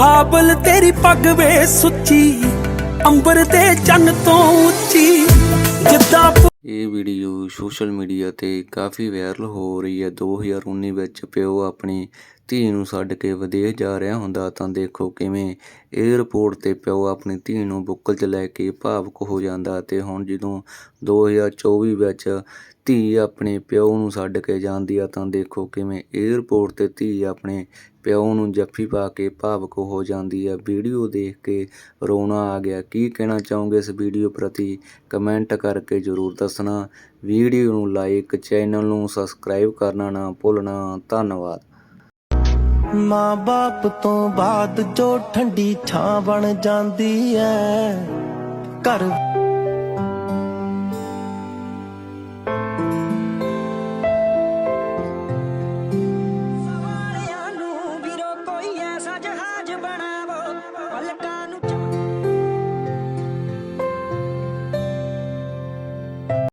ਬਾਬਲ ਤੇਰੀ ਪੱਗ ਵੇ ਸੁੱਚੀ, ਅੰਬਰ ਦੇ ਚੰਨ ਤੋਂ ਉੱਚੀ, ਜਿੱਦਾਂ ਇਹ ਵੀਡੀਓ ਸੋਸ਼ਲ ਮੀਡੀਆ ਤੇ ਕਾਫੀ ਵਾਇਰਲ ਹੋ ਰਹੀ ਹੈ। 2019 ਵਿੱਚ ਪਿਓ ਆਪਣੀ ਧੀ ਨੂੰ ਛੱਡ ਕੇ ਵਿਦੇਸ਼ ਜਾ ਰਿਹਾ ਹੁੰਦਾ ਤਾਂ ਦੇਖੋ ਕਿਵੇਂ 에ਅਰਪੋਰਟ ਤੇ ਪਿਓ ਆਪਣੀ ਧੀ ਨੂੰ ਬੁੱਕਲ 'ਚ ਲੈ ਕੇ ਭਾਵੁਕ ਹੋ ਜਾਂਦਾ ਤੇ ਹੁਣ ਜਦੋਂ 2024 ਵਿੱਚ ਧੀ ਆਪਣੇ ਪਿਓ ਨੂੰ ਛੱਡ ਕੇ ਜਾਂਦੀ ਆ ਤਾਂ ਦੇਖੋ ਕਿਵੇਂ 에ਅਰਪੋਰਟ ਤੇ ਧੀ ਆਪਣੇ ਪਿਓ ਨੂੰ ਜੱਫੀ ਪਾ ਕੇ ਭਾਵੁਕ ਹੋ ਜਾਂਦੀ ਆ। ਵੀਡੀਓ ਦੇਖ ਕੇ ਰੋਣਾ ਆ ਗਿਆ। ਕੀ ਕਹਿਣਾ ਚਾਹੋਗੇ ਇਸ ਵੀਡੀਓ ਪ੍ਰਤੀ? ਕਮੈਂਟ ਕਰਕੇ ਜਰੂਰ ਦੱਸਣਾ। ਵੀਡੀਓ ਨੂੰ ਲਾਈਕ ਚੈਨਲ ਨੂੰ ਸਬਸਕ੍ਰਾਈਬ ਕਰਨਾ ਨਾ ਭੁੱਲਣਾ। ਧੰਨਵਾਦ। ਮਾਂ ਬਾਪ ਤੋਂ ਬਾਅਦ ਜੋ ਠੰਡੀ ਛਾਂ ਬਣ ਜਾਂਦੀ ਐ। ਘਰ ਵਾਲਿਆਂ ਨੂੰ ਵੀਰੋ